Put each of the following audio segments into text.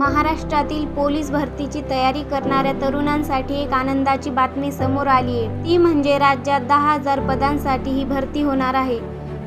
महाराष्ट्रातील पोलीस भरतीची तयारी करणाऱ्या तरुणांसाठी एक आनंदाची बातमी समोर आली आहे. ती म्हणजे राज्यात दहा हजार पदांसाठी ही भरती होणार आहे.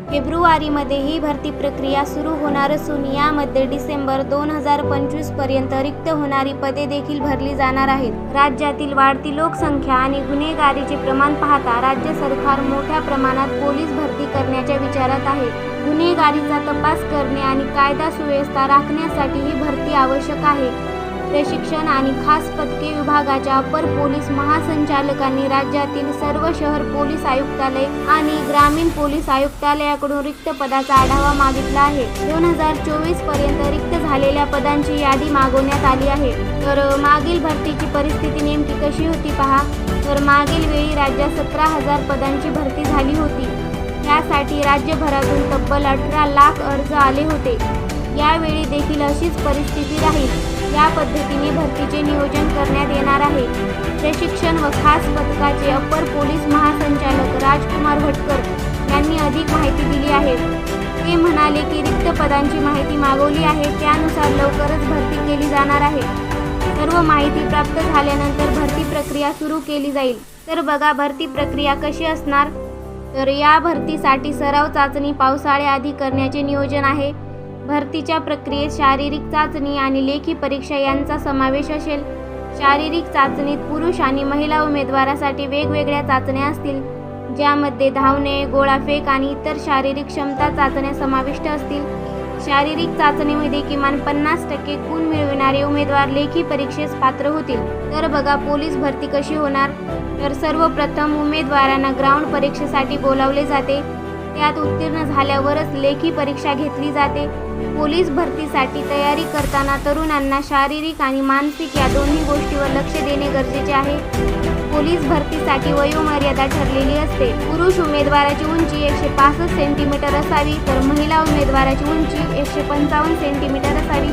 फेब्रुवारीमध्ये ही भरती प्रक्रिया सुरू होणार असून यामध्ये डिसेंबर दोन हजार पंचवीसपर्यंत रिक्त होणारी पदे देखील भरली जाणार आहेत. राज्यातील वाढती लोकसंख्या आणि गुन्हेगारीचे प्रमाण पाहता राज्य सरकार मोठ्या प्रमाणात पोलीस भरती करण्याच्या विचारात आहे. गुन्हेगारीचा तपास करणे आणि कायदा सुव्यवस्था राखण्यासाठी ही भरती आवश्यक आहे. प्रशिक्षण आणि खास पथके विभागाच्या अपर पोलीस महासंचालकांनी राज्यातील सर्व शहर पोलीस आयुक्तालय आणि ग्रामीण पोलीस आयुक्तालयाकडून रिक्त पदाचा आढावा मागितला आहे. दोन हजार चोवीसपर्यंत रिक्त झालेल्या पदांची यादी मागवण्यात आली आहे. तर मागील भरतीची परिस्थिती नेमकी कशी होती पहा. तर मागील वेळी राज्यात सतरा हजार पदांची भरती झाली होती. यासाठी राज्यभरातून तब्बल अठरा लाख अर्ज आले होते. यावेळी देखील अशीच परिस्थिती राहील. या पद्धतीने भरतीचे नियोजन करण्यात येणार आहे. प्रशिक्षण व खास पथकाचे अप्पर पोलीस महासंचालक राजकुमार भटकर यांनी अधिक माहिती दिली आहे. ते म्हणाले की रिक्त पदांची माहिती मागवली आहे. त्यानुसार लवकरच भरती केली जाणार आहे. सर्व माहिती प्राप्त झाल्यानंतर भरती प्रक्रिया सुरू केली जाईल. तर बघा भरती प्रक्रिया कशी असणार? तर या भरतीसाठी सराव चाचणी पावसाळ्याआधी करण्याचे नियोजन आहे. भरतीच्या प्रक्रियेत शारीरिक चाचणी आणि लेखी परीक्षा यांचा समावेश असेल. शारीरिक चाचणीत पुरुष आणि महिला उमेदवारासाठी वेगवेगळ्या चाचण्या असतील ज्यामध्ये धावणे गोळाफेक आणि इतर शारीरिक क्षमता चाचण्या समाविष्ट असतील. शारीरिक चाचणीमध्ये किमान पन्नास टक्के गुण मिळविणारे उमेदवार लेखी परीक्षेस पात्र होतील. तर बघा पोलीस भरती कशी होणार? तर सर्वप्रथम उमेदवारांना ग्राउंड परीक्षेसाठी बोलावले जाते. त्यात उत्तीर्ण झाल्यावरच लेखी परीक्षा घेतली जाते. पोलीस भरतीसाठी तयारी करताना तरुणांना शारीरिक आणि मानसिक या दोन्ही गोष्टीवर लक्ष देणे गरजेचे आहे. पोलीस भरतीसाठी वयोमर्यादा ठरलेली असते. पुरुष उमेदवाराची उंची एकशे पासष्ट सेंटीमीटर असावी तर महिला उमेदवाराची उंची एकशे पंचावन्न सेंटीमीटर असावी.